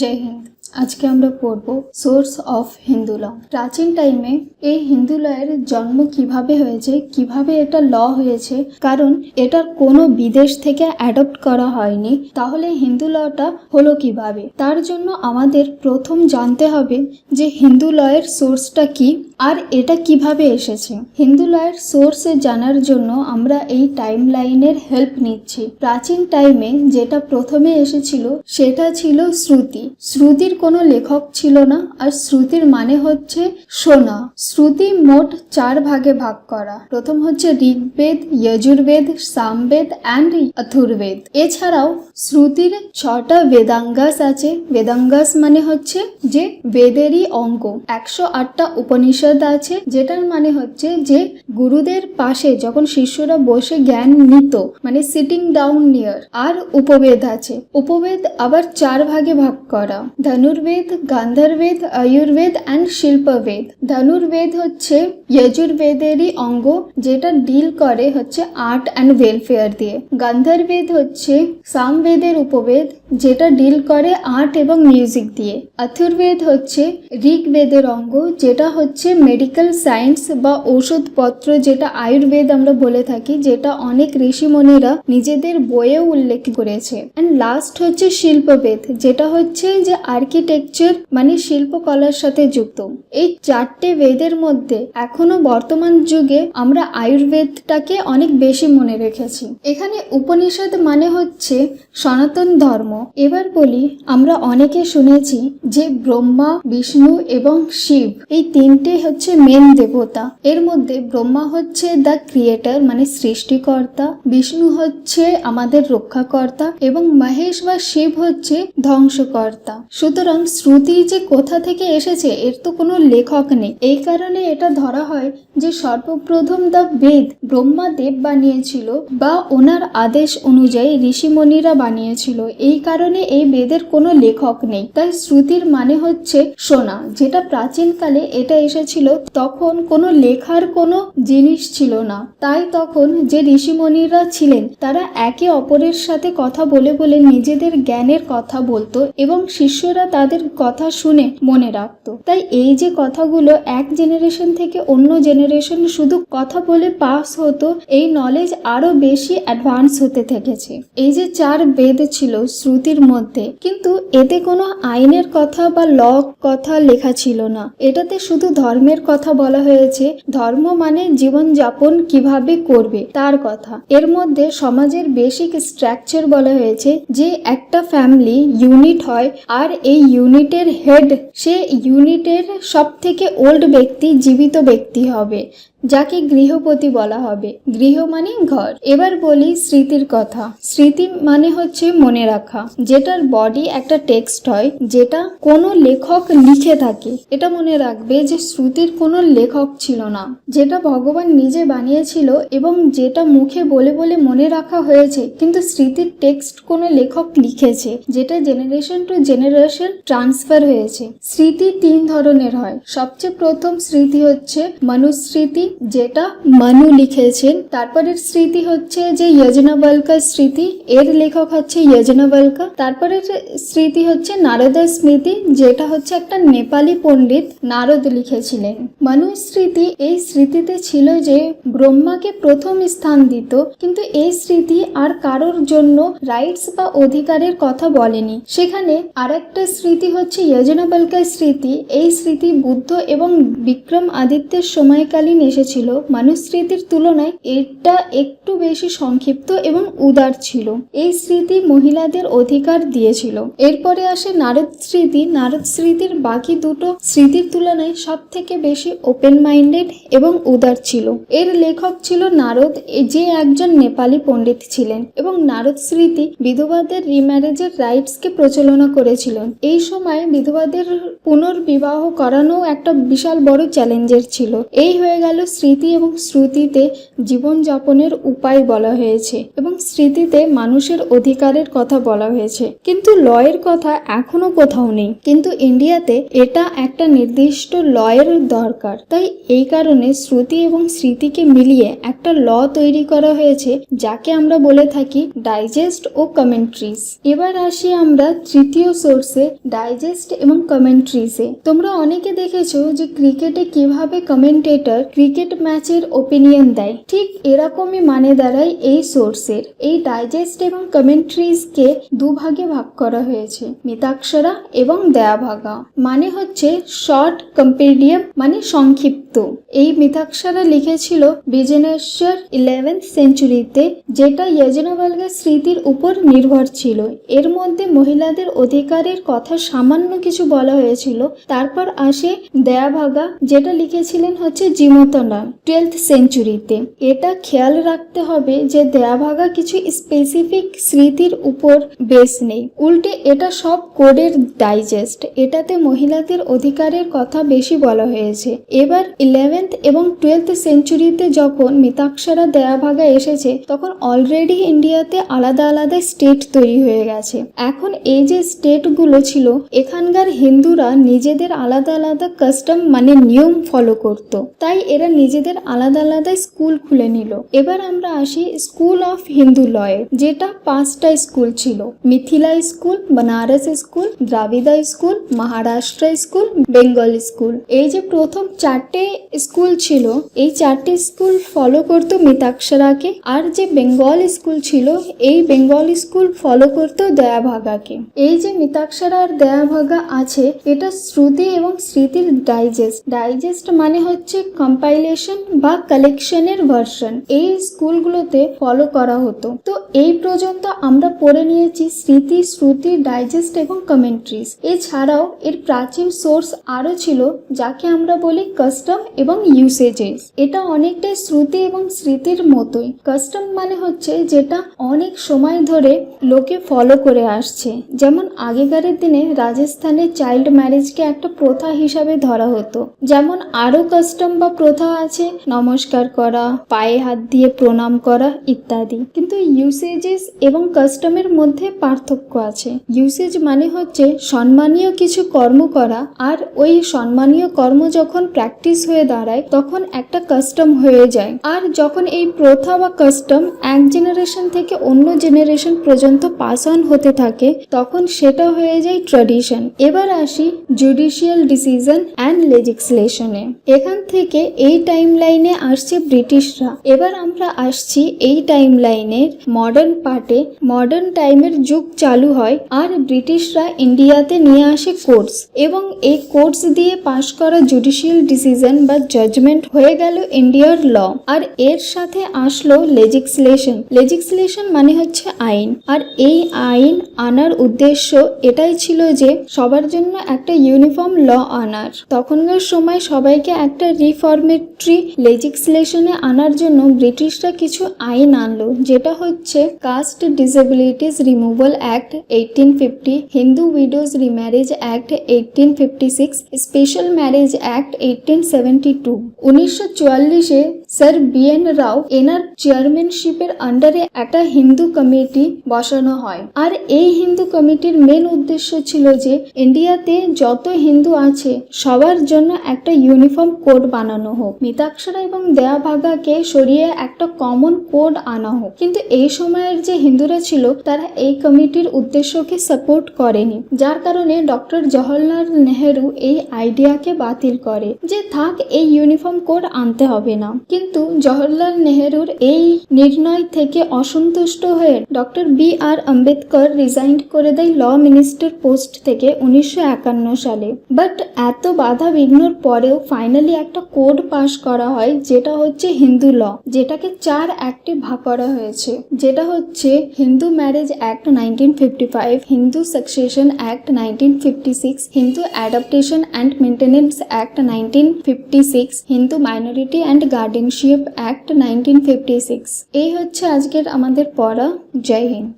জয় হিন্দ আজকে আমরা পড়ব সোর্স অফ হিন্দু ল প্রাচীন টাইমে এই হিন্দু লয়ের জন্ম কীভাবে হয়েছে, কীভাবে এটা ল হয়েছে, কারণ এটার কোনো বিদেশ থেকে অ্যাডপ্ট করা হয়নি, তাহলে হিন্দু লটা হলো কীভাবে? তার জন্য আমাদের প্রথম জানতে হবে যে হিন্দু লয়ের সোর্সটা কি আর এটা কীভাবে এসেছে। হিন্দু লয়ের সোর্স জানার জন্য আমরা এই টাইম লাইনের হেল্প নিচ্ছি। প্রাচীন টাইমে যেটা প্রথমে এসেছিল, সেটা ছিল শ্রুতি। শ্রুতির কোনো লেখক ছিল না, আর শ্রুতির মানে হচ্ছে শোনা শ্রুতি মোট চার ভাগে ভাগ করা। প্রথম হচ্ছে ঋগ্বেদ, যজুর্বেদ, সামবেদ অ্যান্ড অথুর্বেদ। এছাড়াও শ্রুতির ছটা বেদাঙ্গাস আছে। বেদাঙ্গাস মানে হচ্ছে যে বেদেরই অঙ্ক একশো আটটা উপনিষদ আছে, যেটার মানে হচ্ছে যে গুরুদের পাশে যখন শিষ্যরা বসে জ্ঞান নিত মানে সিটিং ডাউন নিয়ার আর উপবেদ আছে। উপবেদ আবার চার ভাগে ভাগ করা। ধনুর্বেদ গান্ধারবেদ আয়ুর্বেদ অ্যান্ড শিল্পবেদ ধনুর্বেদ হচ্ছে যজুর্বেদেরই অঙ্গ, যেটা ডিল করে হচ্ছে আর্ট অ্যান্ড ওয়েলফেয়ার দিয়ে। গান্ধারবেদ হচ্ছে সামবেদের উপবেদ, যেটা ডিল করে আর্ট এবং মিউজিক দিয়ে। অথুর্বেদ হচ্ছে ঋগ্বেদের অঙ্গ, যেটা হচ্ছে মেডিকেল সায়েন্স বা ঔষধপত্র, যেটা আয়ুর্বেদ আমরা বলে থাকি, যেটা অনেক ঋষিমণিরা নিজেদের বইয়েও উল্লেখ করেছে। অ্যান্ড লাস্ট হচ্ছে শিল্পবেদ যেটা হচ্ছে যে আর্কিটেকচার মানে শিল্পকলার সাথে যুক্ত। এই চারটে বেদের মধ্যে এখনও বর্তমান যুগে আমরা আয়ুর্বেদটাকে অনেক বেশি মনে রেখেছি। এখানে উপনিষদ মানে হচ্ছে সনাতন ধর্ম। এবার বলি, আমরা অনেকে শুনেছি যে ব্রহ্মা, বিষ্ণু এবং শিব এই তিনটে হচ্ছে মেন দেবতা। এর মধ্যে ব্রহ্মা হচ্ছে দ্য ক্রিয়েটার মানে সৃষ্টিকর্তা, বিষ্ণু হচ্ছে আমাদের রক্ষাকর্তা এবং মহেশ বা শিব হচ্ছে ধ্বংসকর্তা। সুতরাং শ্রুতি যে কোথা থেকে এসেছে, এর তো কোনো লেখক নেই। এই কারণে এটা ধরা হয় যে সর্বপ্রথম দ্য বেদ ব্রহ্মা দেব বানিয়েছিল বা ওনার আদেশ অনুযায়ী ঋষিমণিরা বানিয়েছিল। এই কারণে এই বেদের কোনো লেখক নেই। তাই শ্রুতির মানে হচ্ছে শোনা যেটা প্রাচীনকালে এটা এসেছিল, তখন কোনো লেখার কোনো জিনিস ছিল না। তাই তখন যে ঋষিমণিরা ছিলেন, তারা একে অপরের সাথে কথা বলে বলে নিজেদের জ্ঞানের কথা বলতো এবং শিষ্যরা তাদের কথা শুনে মনে রাখতো। তাই এই যে কথাগুলো এক জেনারেশন থেকে অন্য জেনারেশন শুধু কথা বলে পাস হতো, এই নলেজ আরও বেশি অ্যাডভান্স হতে থেকেছে। এই যে চার বেদ ছিল শ্রুতির মধ্যে, কিন্তু এতে কোনো আইনের কথা বা ল কথা লেখা ছিল না। এটাতে শুধু ধর্মের কথা বলা হয়েছে, ধর্ম মানে জীবনযাপন কীভাবে করবে তার কথা। এর মধ্যে সমাজের বেসিক স্ট্রাকচার বলা হয়েছে যে একটা ফ্যামিলি ইউনিট হয় আর এই ইউনিটের হেড, সে ইউনিটের সব থেকে ওল্ড ব্যক্তি, জীবিত ব্যক্তি হবে। যাকে গৃহপতি বলা হবে। গৃহ মানে ঘর। এবার বলি স্মৃতির কথা। স্মৃতি মানে হচ্ছে মনে রাখা। যেটার বডি একটা টেক্সট হয়, যেটা কোনো লেখক লিখে থাকে। এটা মনে রাখবে যে শ্রুতির কোনো লেখক ছিল না। যেটা ভগবান নিজে বানিয়েছিল এবং যেটা মুখে বলে বলে মনে রাখা হয়েছে, কিন্তু স্মৃতির টেক্সট কোনো লেখক লিখেছে, যেটা জেনারেশন টু জেনারেশন ট্রান্সফার হয়েছে। স্মৃতি তিন ধরনের হয়। সবচেয়ে প্রথম স্মৃতি হচ্ছে মনুস্মৃতি যেটা মানু লিখেছেন। তারপরের স্মৃতি হচ্ছে যে যজনাবল্কা স্মৃতি, এর লেখক হচ্ছে যজনাবল্কা তারপরের স্মৃতি হচ্ছে নারদের স্মৃতি, যেটা হচ্ছে একটা নেপালি পণ্ডিত নারদ লিখেছিলেন। মানু স্মৃতি এই স্মৃতিতে ছিল যে ব্রহ্মাকে প্রথম স্থান দিত, কিন্তু এই স্মৃতি আর কারোর জন্য রাইটস বা অধিকারের কথা বলেনি। সেখানে আরেকটা স্মৃতি হচ্ছে যজনাবল্কা স্মৃতি। এই স্মৃতি বুদ্ধ এবং বিক্রম আদিত্যের সময়কালীন এসেছিল। মানুস্মৃতির তুলনায় এটা একটু বেশি সংক্ষিপ্ত এবং উদার ছিল। এই স্মৃতি মহিলাদের অধিকার দিয়েছিল। এরপরে আসে নারদ স্মৃতি। নারদ স্মৃতির বাকি দুটো স্মৃতির তুলনায় সব থেকে বেশি ওপেন মাইন্ডেড এবং উদার ছিল। এর লেখক ছিল নারদ যে একজন নেপালি পণ্ডিত ছিলেন এবং নারদ স্মৃতি বিধবাদের রিম্যারেজের রাইটসকে প্রচলনা করেছিলেন। এই সময় বিধবাদের পুনর্বিবাহ করানো একটা বিশাল বড় চ্যালেঞ্জের ছিল। এই হয়ে গেল স্মৃতি এবং শ্রুতিতে জীবনযাপনের উপায় বলা হয়েছে এবং স্মৃতিতে মানুষের অধিকারের কথা বলা হয়েছে। কিন্তু লয়ের কথা এখনও কোথাও নেই। কিন্তু ইন্ডিয়াতে এটা একটা নির্দিষ্ট লয়ের দরকার। তাই এই কারণে শ্রুতি এবং স্মৃতিকে মিলিয়ে একটা ল তৈরি করা হয়েছে, যাকে আমরা বলে থাকি ডাইজেস্ট ও কমেন্ট্রিজ। এবার আসি আমরা তৃতীয় সোর্সে, ডাইজেস্ট এবং কমেন্ট্রিজে। তোমরা অনেকে দেখেছ যে ক্রিকেটে কীভাবে কমেন্টেটর ক্রিকেট ম্যাচের ওপিনিয়ন দেয়। ঠিক এরকমই মানে দাঁড়ায় এই সোর্সের এই ডাইজেস্ট এবং কমেন্ট্রিজকে দুভাগে ভাগ করা হয়েছে, মিতাক্ষরা এবং দেয়াভাগা। মানে হচ্ছে শর্ট কম্পেডিয়াম মানে সংক্ষিপ্ত। এই মিতাক্ষরা লিখেছিল বিজনেশ্বর ইলেভেন্থ সেঞ্চুরিতে যেটা যজনবালগা স্মৃতির উপর নির্ভর ছিল। এর মধ্যে মহিলাদের অধিকারের কথা সামান্য কিছু বলা হয়েছিল। তারপর আসে দেয়াভাগা, যেটা লিখেছিলেন হচ্ছে জিমতনা টুয়েলথ সেঞ্চুরিতে এটা খেয়াল রাখতে হবে যে দেয়াভাগা কিছু স্পেসিফিক স্মৃতির উপর বেস নেই। উল্টে এটা সব কোডের ডাইজেস্ট এটাতে মহিলাদের অধিকারের কথা বেশি বলা হয়েছে। এবার ইলেভেন্থ এবং টুয়েলথ সেঞ্চুরিতে যখন মিতাক্ষরা দেয়াভাগা এসেছে, তখন অলরেডি ইন্ডিয়াতে আলাদা আলাদা স্টেট তৈরি হয়ে গেছে। এখন এই যে স্টেটগুলো ছিল, এখানকার হিন্দুরা নিজেদের আলাদা আলাদা কাস্টম মানে নিয়ম ফলো করত। তাই এরা নিজেদের আলাদা আলাদা স্কুল খুলে নিল। এবার আমরা আসি স্কুল অফ হিন্দু লয়ে যেটা পাঁচটা স্কুল ছিল। Mithila school Banaras school Dravida school Maharashtra school Bengal school এই যে প্রথম চারটে স্কুল ছিল, এই চারটে স্কুল ফলো করতো মিতাক্ষরাকে। আর যে বেঙ্গল স্কুল ছিল, এই বেঙ্গল স্কুল ফলো করতো দয়াভাগাকে। এই যে মিতাক্ষরা আর দয়াভাগা আছে, এটা শ্রুতি এবং স্মৃতির ডাইজেস্ট ডাইজেস্ট মানে হচ্ছে কম্পাইলেশন বা কালেকশনের ভার্সন এই স্কুলগুলোতে ফলো করা হতো। তো এই পর্যন্ত আমরা পড়ে নিয়েছি স্মৃতি, শ্রুতি ডাইজেস্ট এবং কমেন্ট্রিজ এছাড়াও এর প্রাচীন সোর্স আরও ছিল, যাকে আমরা বলি কাস্টম এবং ইউসেজেস এটা অনেকটাই শ্রুতি এবং স্মৃতির মতোই। কাস্টম মানে হচ্ছে যেটা অনেক সময় ধরে লোকে ফলো করে আসছে। যেমন আগেকারের দিনে রাজস্থানে চাইল্ড ম্যারেজকে একটা প্রথা হিসাবে ধরা হতো। যেমন আরও কাস্টম বা প্রথা আছে, নমস্কার করা, পায়ে হাত দিয়ে প্রণাম করা ইত্যাদি। কিন্তু ইউসেজেস এবং কাস্টমের মধ্যে পার্থক্য আছে। ইউসেজ মানে হচ্ছে সম্মানীয় কিছু কর্ম করা আর ওই সম্মানীয় কর্ম যখন প্র্যাকটিস হয়ে দাঁড়ায়, তখন একটা কাস্টম হয়ে যায়। আর যখন এই প্রথা বা কাস্টম এক জেনারেশন থেকে অন্য জেনারেশন পর্যন্ত পাস অন হতে থাকে, তখন সেটা হয়ে যায় ট্র্যাডিশন এবার আসি জুডিশিয়াল ডিসিশন অ্যান্ড লেজিসলেশনে এখান থেকে এই টাইম লাইনে আসছে ব্রিটিশরা। এবার আমরা আসছি এই টাইম লাইনের মডার্ন পার্টে মডার্ন টাইমের যুগ চালু হয় আর ব্রিটিশরা ইন্ডিয়াতে নিয়ে আসে কোর্স এবং এই কোর্স দিয়ে পাশ করা জুডিশিয়াল ডিসিশন বা জাজমেন্ট হয়ে গেল ইন্ডিয়ার ল আর এর সাথে আসলো লেজিসলেশন লেজিসলেশন মানে হচ্ছে আইন। আর এই আইন আনার উদ্দেশ্য এটাই ছিল যে সবার জন্য একটা ইউনিফর্ম ল আনার। তখনকার সময় সবাইকে একটা রিফর্মেটরি লেজিসলেশনে আনার জন্য ব্রিটিশরা কিছু আইন আনলো, যেটা হচ্ছে caste disabilities removal act eighteen fifty Hindu widows remarriage act eighteen fifty six special marriage act eighteen seventy two উনিশশো চুয়াল্লিশে স্যার বি এন রাও এনার চেয়ারম্যানশিপের আন্ডারে একটা হিন্দু কমিটি বসানো হয়। আর এই হিন্দু কমিটির মেন উদ্দেশ্য ছিল যে ইন্ডিয়াতে যত হিন্দু আছে, সবার জন্য একটা ইউনিফর্ম কোড বানানো হোক। মিতাক্ষরা এবং দেয়াভাগাকে সরিয়ে একটা কমন কোড আনা হোক। কিন্তু এই সময়ের যে হিন্দুরা ছিল, তারা এই কমিটির উদ্দেশ্যকে সাপোর্ট করেনি। যার কারণে ডক্টর জওহরলাল নেহেরু এই আইডিয়াকে বাতিল করে। যে থাক এই ইউনিফর্ম কোড আনতে হবে না। কিন্তু জওহরলাল নেহরুর এই নির্ণয় থেকে অসন্তুষ্ট হয়ে doctor B R Ambedkar resign করে দেয় ল মিনিস্টার পোস্ট থেকে উনিশশো একান্ন সালে। বাট এত বাধা বিঘ্নর পরেও ফাইনালি একটা কোড পাশ করা হয়, যেটা হচ্ছে হিন্দু ল যেটাকে চার অ্যাক্টে ভাগ করা হয়েছে। যেটা হচ্ছে Hindu marriage act nineteen fifty five Hindu succession act nineteen fifty six Hindu adaptation and maintenance act nineteen fifty six Hindu minority and guardianship act nineteen fifty six এই হচ্ছে আজকের আমাদের পড়া। জয় হিন্দ।